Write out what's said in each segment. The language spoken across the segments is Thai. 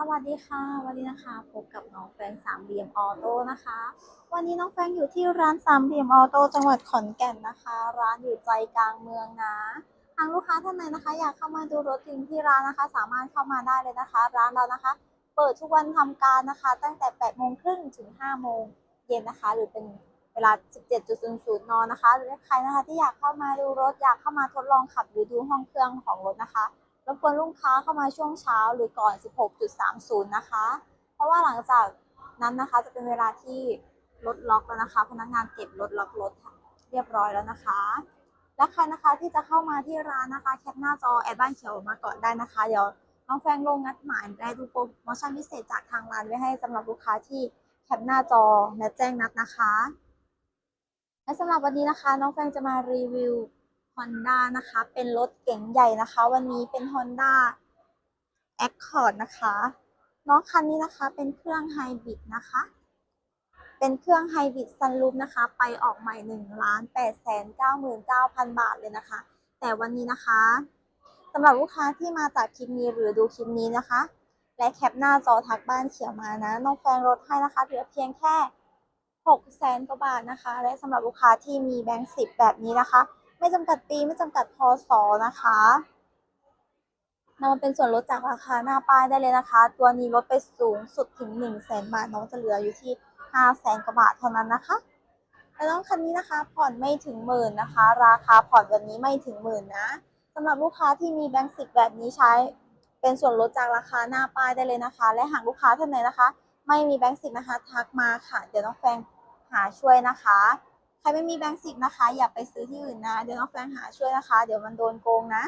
สวัสดีค่ะ วันนี้นะคะพบกับน้องแฟงสามเหลี่ยมออโต้นะคะ วันนี้น้องแฟงอยู่ที่ร้านสามเหลี่ยมออโต้จังหวัดขอนแก่นนะคะ ร้านอยู่ใจกลางเมืองนะทางลูกค้าท่านไหนนะคะ อยากเข้ามาดูรถจริงที่ร้านนะคะ สามารถเข้ามาได้เลยนะคะ ร้านเรานะคะ เปิดทุกวันทำการนะคะ ตั้งแต่8โมงครึ่งถึง5โมงเย็นนะคะ หรือเป็นเวลา 17.00นนะคะ หรือใครนะคะที่อยากเข้ามาดูรถอยากเข้ามาทดลองขับหรือดูห้องเครื่องของรถนะคะ รบกวนลูกค้าเข้ามาช่วงเช้าหรือก่อน 16.30 นะคะ เพราะว่าหลังจากนั้นนะคะจะเป็นเวลาที่รถล็อกแล้วนะคะ พนักงานเก็บรถล็อกรถเรียบร้อยแล้วนะคะ และใครนะคะที่จะเข้ามาที่ร้านนะคะแคปหน้าจอแอดบ้านเขียวมาก่อนได้นะคะ เดี๋ยวน้องแฟงลงนัดหมายได้ดูโปรโมชั่นพิเศษจากทางร้านไว้ให้สำหรับลูกค้าที่แคปหน้าจอและแจ้งนัดนะคะ และสำหรับวันนี้นะคะ น้องแฟงจะมารีวิว Honda นะคะ เป็นรถเก๋งใหญ่นะคะ วันนี้เป็น Honda Accord นะคะ น้องคันนี้นะคะเป็นเครื่องไฮบริดนะคะ เป็นเครื่องไฮบริดซันรูฟนะคะ ไปออกใหม่1ล้าน8แสน99,000บาทเลยนะคะ แต่วันนี้นะคะสำหรับลูกค้าที่มาจากคลิปนี้หรือดูคลิปนี้นะคะ และแคปหน้าจอทักบ้านเขียวมานะ น้องแฟนลดให้นะคะเหลือเพียงแค่6แสนกว่าบาทนะคะ และสำหรับลูกค้าที่มีแบงค์สิบแบบนี้นะคะ ไม่จำกัดปีไม่จำกัดพศนะคะนำมาเป็นส่วนลดจากราคาหน้าป้ายได้เลยนะคะ ตัวนี้ลดไปสูงสุดถึง1 0 0 0 0แสนบาทน้องจะเหลืออยู่ที่5แสนกว่าบาทเท่านั้นนะคะแล้วน้องคันนี้นะคะ ผ่อนไม่ถึงหมื่นนะคะ ราคาผ่อนวันนี้ไม่ถึงหมื่นนะสำหรับลูกค้าที่มีแบงค์สิบแบบนี้ใช้ เป็นส่วนลดจากราคาหน้าป้ายได้เลยนะคะ และหากลูกค้าท่านไหนนะคะ ไม่มีแบงค์สิบนะคะ ทักมาค่ะ เดี๋ยวน้องแฟงหาช่วยนะคะ รไม่มีแบงค์สิบนะคะ อย่าไปซื้อที่อื่นนะ เดี๋ยวน้องแฟงหาช่วยนะคะ เดี๋ยวมันโดนโกงนะ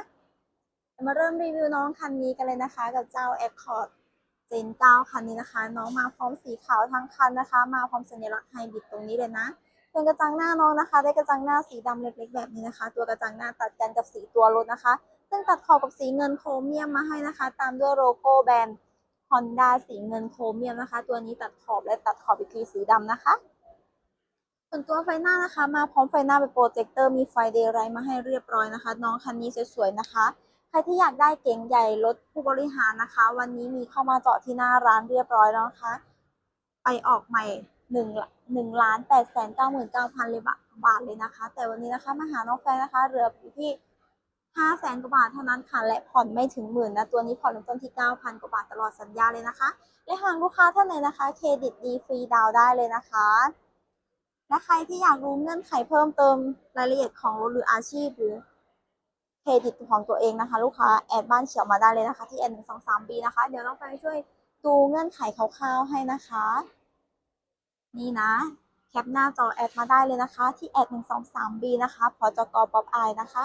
มาเริ่มรีวิวน้องคันนี้กันเลยนะคะ กับเจ้า Accord Gen 9คันนี้นะคะ น้องมาพร้อมสีขาวทั้งคันนะคะ มาพร้อมสัญลักษณ์ไฮบริดตรงนี้เลยนะส่วนกระจังหน้าน้องนะคะ ได้กระจังหน้าสีดำเล็กๆแบบนี้นะคะ ตัวกระจังหน้าตัดกันกับสีตัวรถนะคะ ซึ่งตัดขอบกับสีเงินโครเมียมมาให้นะคะ ตามด้วยโลโก้แบรนด์ Honda สีเงินโครเมียมนะคะ ตัวนี้ตัดขอบและตัดขอบอีกทีสีดำนะคะ ส่วนตัวไฟหน้านะคะมาพร้อมไฟหน้าเป็นโปรเจคเตอร์มีไฟเดย์ไรมาให้เรียบร้อยนะคะ น้องคันนี้สวยๆนะคะ ใครที่อยากได้เก๋งใหญ่รถผู้บริหารนะคะ วันนี้มีเข้ามาเจอดที่หน้าร้านเรียบร้อยแล้วนะคะ ไปออกใหม่หนึ่งหนึ่งล้านแปดแสนเก้าหมื่นเก้าพันเลยบาทเลยนะคะ แต่วันนี้นะคะมาหาน้องแฟนนะคะเหลืออยู่ที่ห้าแสนกว่าบาทเท่านั้นค่ะและผ่อนไม่ถึงหมื่นนะตัวนี้ผ่อนเริ่มต้นที่เก้าพันกว่าบาทตลอดสัญญาเลยนะคะ และหากลูกค้าท่านไหนนะคะ เครดิตดีฟรีดาวได้เลยนะคะ และใครที่อยากรู้เงื่อนไขเพิ่มเติมรายละเอียดของรถหรืออาชีพหรือเครดิตของตัวเองนะคะ ลูกค้าแอดบ้านเขียวมาได้เลยนะคะ ที่แอดหนึ่งสองสามบีนะคะ เดี๋ยวน้องแฟนช่วยดูเงื่อนไขคร่าวๆให้นะคะ นี่นะ แคปหน้าจอแอดมาได้เลยนะคะ ที่แอดหนึ่งสองสามบีนะคะพอจกป๊อปอายนะคะ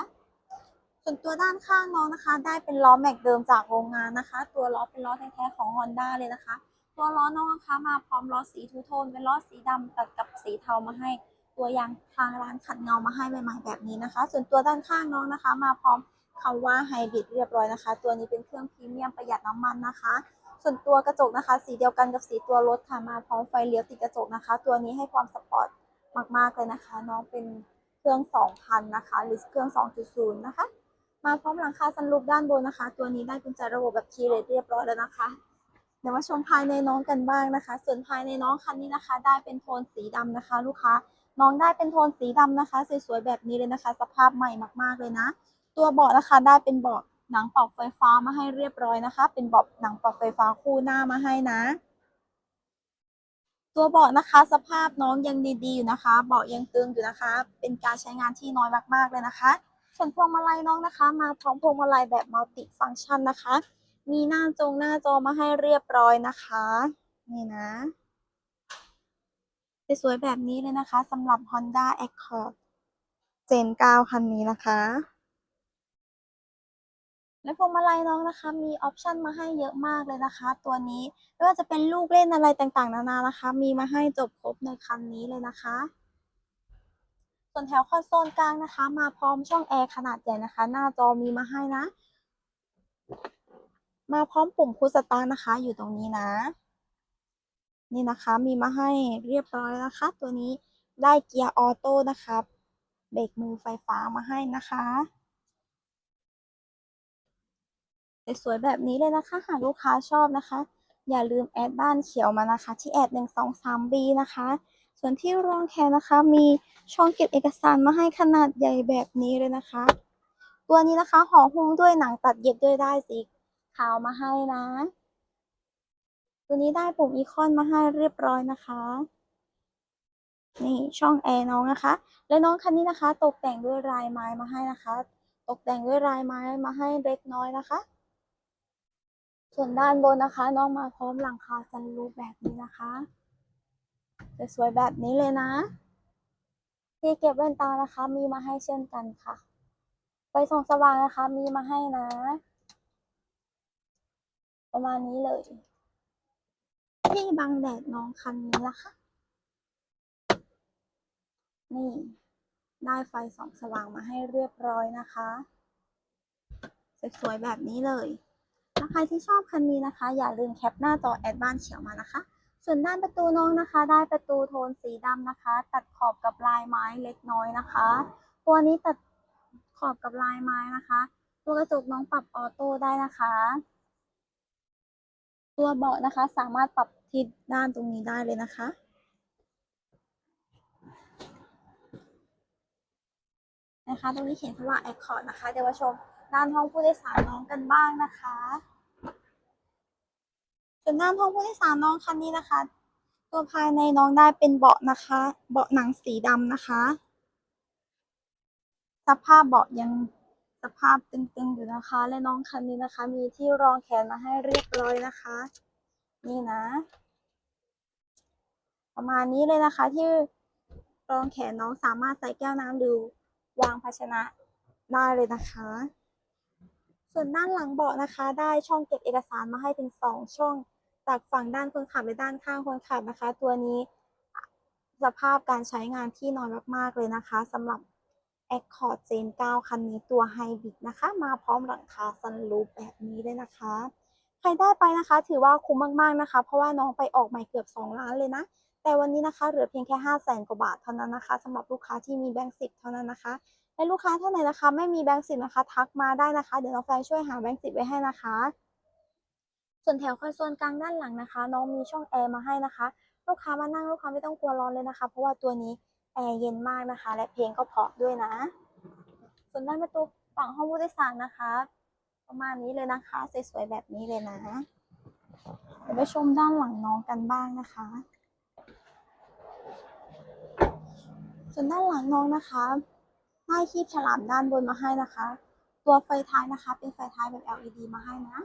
ส่วนตัวด้านข้างน้องนะคะ ได้เป็นล้อแม็กเดิมจากโรงงานนะคะ ตัวล้อเป็นล้อแท้ๆของ Honda เลยนะคะ ตัวล้อน้องนะคะมาพร้อมล้อสีทูโทนเป็นล้อสีดำตัดกับสีเทามาให้ ตัวยางทางร้านขัดเงามาให้ใหม่ๆแบบนี้นะคะ ส่วนตัวด้านข้างน้องนะคะ มาพร้อมคำว่าไฮบริดเรียบร้อยนะคะ ตัวนี้เป็นเครื่องพรีเมียมประหยัดน้ำมันนะคะ ส่วนตัวกระจกนะคะ สีเดียวกันกับสีตัวรถค่ะมาพร้อมไฟเลี้ยวติดกระจกนะคะ ตัวนี้ให้ความสปอร์ตมากๆเลยนะคะ น้องเป็นเครื่อง 2,000 นะคะ หรือเครื่อง 2.0 นะคะ มาพร้อมหลังคาซันรูฟด้านบนนะคะ ตัวนี้ได้กุญแจระบบแบบคีย์เลสเรียบร้อยแล้วนะคะ เดี๋ยวมาชมภายในน้องกันบ้างนะคะ ส่วนภายในน้องคันนี้นะคะ ได้เป็นโทนสีดำนะคะ ลูกค้าน้องได้เป็นโทนสีดำนะคะสวยๆแบบนี้เลยนะคะ สภาพใหม่มากๆเลยนะ ตัวเบาะนะคะได้เป็นเบาะหนังปรับไฟฟ้ามาให้เรียบร้อยนะคะ เป็นเบาะหนังปรับไฟฟ้าคู่หน้ามาให้นะ ตัวเบาะนะคะ สภาพน้องยังดีๆอยู่นะคะ เบาะยังตึงอยู่นะคะ เป็นการใช้งานที่น้อยมากๆเลยนะคะ ส่วนพวงมาลัยน้องนะคะ มาพร้อมพวงมาลัยแบบมัลติฟังก์ชันนะคะ มีหน้าจงหน้าจอมาให้เรียบร้อยนะคะ นี่นะสวยๆแบบนี้เลยนะคะสำหรับ Honda Accord Gen 9คันนี้นะคะ และพวงมาลัยน้องนะคะ มีออปชันมาให้เยอะมากเลยนะคะ ตัวนี้ไม่ว่าจะเป็นลูกเล่นอะไรต่างๆ นานานะคะ มีมาให้จบครบในคันนี้เลยนะคะ ส่วนแถวคอนโซลกลางนะคะ มาพร้อมช่องแอร์ขนาดใหญ่นะคะ หน้าจอมีมาให้นะ มาพร้อมปุ่มพุชสตาร์นะคะ อยู่ตรงนี้นะ นี่นะคะมีมาให้เรียบร้อยนะคะ ตัวนี้ได้เกียร์ออโต้นะคะเบรกมือไฟฟ้ามาให้นะคะสวยๆแบบนี้เลยนะคะ หากลูกค้าชอบนะคะ อย่าลืมแอดบ้านเขียวมานะคะ ที่แอดหนึ่งสองสามบีนะคะ ส่วนที่รองแขนนะคะ มีช่องเก็บเอกสารมาให้ขนาดใหญ่แบบนี้เลยนะคะ ตัวนี้นะคะห่อหุ้มด้วยหนังตัดเย็บด้วยได้สี ขาวมาให้นะ ตัวนี้ได้ปุ่มอีคอนมาให้เรียบร้อยนะคะ นี่ช่องแอร์น้องนะคะ และน้องคันนี้นะคะ ตกแต่งด้วยลายไม้มาให้นะคะ ตกแต่งด้วยลายไม้มาให้เล็กน้อยนะคะ ส่วนด้านบนนะคะ น้องมาพร้อมหลังคาซันรูฟแบบนี้นะคะสวยๆแบบนี้เลยนะ ที่เก็บแว่นตานะคะ มีมาให้เช่นกันค่ะไฟส่องสว่างนะคะ มีมาให้นะ ประมาณนี้เลยที่บังแดดน้องคันนี้นะคะนี่ ได้ไฟสองสว่างมาให้เรียบร้อยนะคะสวยๆแบบนี้เลยถ้าใครที่ชอบคันนี้นะคะ อย่าลืมแคปหน้าจอแอดบ้านเขียวมานะคะ ส่วนด้านประตูน้องนะคะ ได้ประตูโทนสีดำนะคะ ตัดขอบกับลายไม้เล็กน้อยนะคะ ตัวนี้ตัดขอบกับลายไม้นะคะ ตัวกระจกน้องปรับออโต้ได้นะคะ ตัวเบาะนะคะ สามารถปรับทิศด้านตรงนี้ได้เลยนะคะ นะคะ ตรงนี้เขียนคำว่า Accord นะคะ เดี๋ยวมาชมด้านห้องผู้โดยสารน้องกันบ้างนะคะส่วนด้านห้องผู้โดยสารน้องคันนี้นะคะ ตัวภายในน้องได้เป็นเบาะนะคะ เบาะหนังสีดำนะคะ สภาพเบาะยัง สภาพตึงๆอยู่นะคะ และน้องคันนี้นะคะ มีที่รองแขนมาให้เรียบร้อยนะคะ นี่นะ ประมาณนี้เลยนะคะ ที่รองแขนน้องสามารถใส่แก้วน้ำหรือวางภาชนะได้เลยนะคะ ส่วนด้านหลังเบาะนะคะ ได้ช่องเก็บเอกสารมาให้ถึงสองช่องจากฝั่งด้านคนขับและด้านข้างคนขับนะคะ ตัวนี้สภาพการใช้งานที่น้อยมากๆเลยนะคะสำหรับ Accord Gen 9 คันนี้ตัวไฮบริดนะคะ มาพร้อมหลังคาซันรูฟแบบนี้เลยนะคะ ใครได้ไปนะคะ ถือว่าคุ้มมากๆนะคะ เพราะว่าน้องไปออกใหม่เกือบ 2 ล้านเลยนะ แต่วันนี้นะคะเหลือเพียงแค่5 0 0แสนกว่าบาทเท่านั้นนะคะสำหรับลูกค้าที่มีแบงค์สิบเท่านั้นนะคะและลูกค้าท่านไหนนะคะ ไม่มีแบงค์สิบนะคะ ทักมาได้นะคะ เดี๋ยวน้องแฟนช่วยหาแบงค์สิบไว้ให้นะคะ ส่วนแถวคอนโซลกลางด้านหลังนะคะ น้องมีช่องแอร์มาให้นะคะ ลูกค้ามานั่งลูกค้าไม่ต้องกลัวร้อนเลยนะคะ เพราะว่าตัวนี้ แอร์เย็นมากนะคะ และเพลงก็เพราะด้วยนะ ส่วนด้านประตูฝั่งห้องผู้โดยสารนะคะ ประมาณนี้เลยนะคะ สวยๆแบบนี้เลยนะเดี๋ยวไปชมด้านหลังน้องกันบ้างนะคะ ส่วนด้านหลังน้องนะคะได้คีบฉลามด้านบนมาให้นะคะ ตัวไฟท้ายนะคะ เป็นไฟท้ายแบบ LED มาให้นะ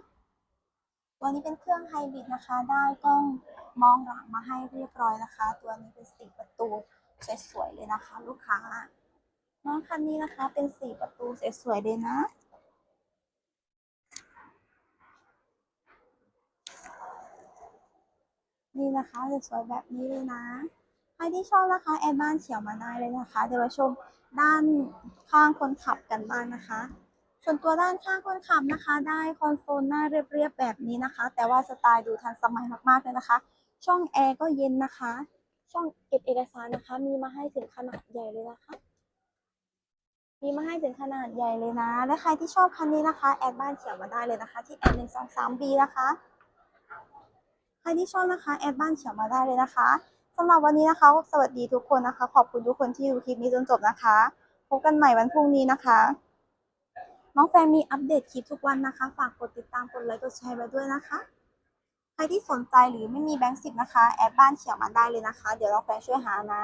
ตัวนี้เป็นเครื่องไฮบริดนะคะ ได้กล้องมองหลังมาให้เรียบร้อยนะคะ ตัวนี้เป็นสีประตู สวยๆเลยนะคะ ลูกค้าน้องคันนี้นะคะ เป็นสีประตูสวยๆเลยนะนี่นะคะสวยๆแบบนี้เลยนะใครที่ชอบนะคะแอดบ้านเขียวมาได้เลยนะคะ เดี๋ยวมาชมด้านข้างคนขับกันบ้างนะคะ ส่วนตัวด้านข้างคนขับนะคะ ได้คอนโซลหน้าเรียบๆแบบนี้นะคะ แต่ว่าสไตล์ดูทันสมัยมากๆเลยนะคะ ช่องแอร์ก็เย็นนะคะ ช่องเก็บเอกสารนะคะ มีมาให้ถึงขนาดใหญ่เลยนะคะ มีมาให้ถึงขนาดใหญ่เลยนะ และใครที่ชอบคันนี้นะคะ แอดบ้านเขียวมาได้เลยนะคะ ที่แอดหนึ่งสองสามบีนะคะ ใครที่ชอบนะคะแอดบ้านเขียวมาได้เลยนะคะสำหรับวันนี้นะคะ สวัสดีทุกคนนะคะ ขอบคุณทุกคนที่ดูคลิปนี้จนจบนะคะ พบกันใหม่วันพรุ่งนี้นะคะ น้องแฟนมีอัปเดตคลิปทุกวันนะคะ ฝากกดติดตามกดไลค์กดแชร์ไว้ด้วยนะคะ ใครที่สนใจหรือไม่มีแบงค์สิบนะคะ แอดบ้านเขียวมาได้เลยนะคะ เดี๋ยวเราแฟนช่วยหานะ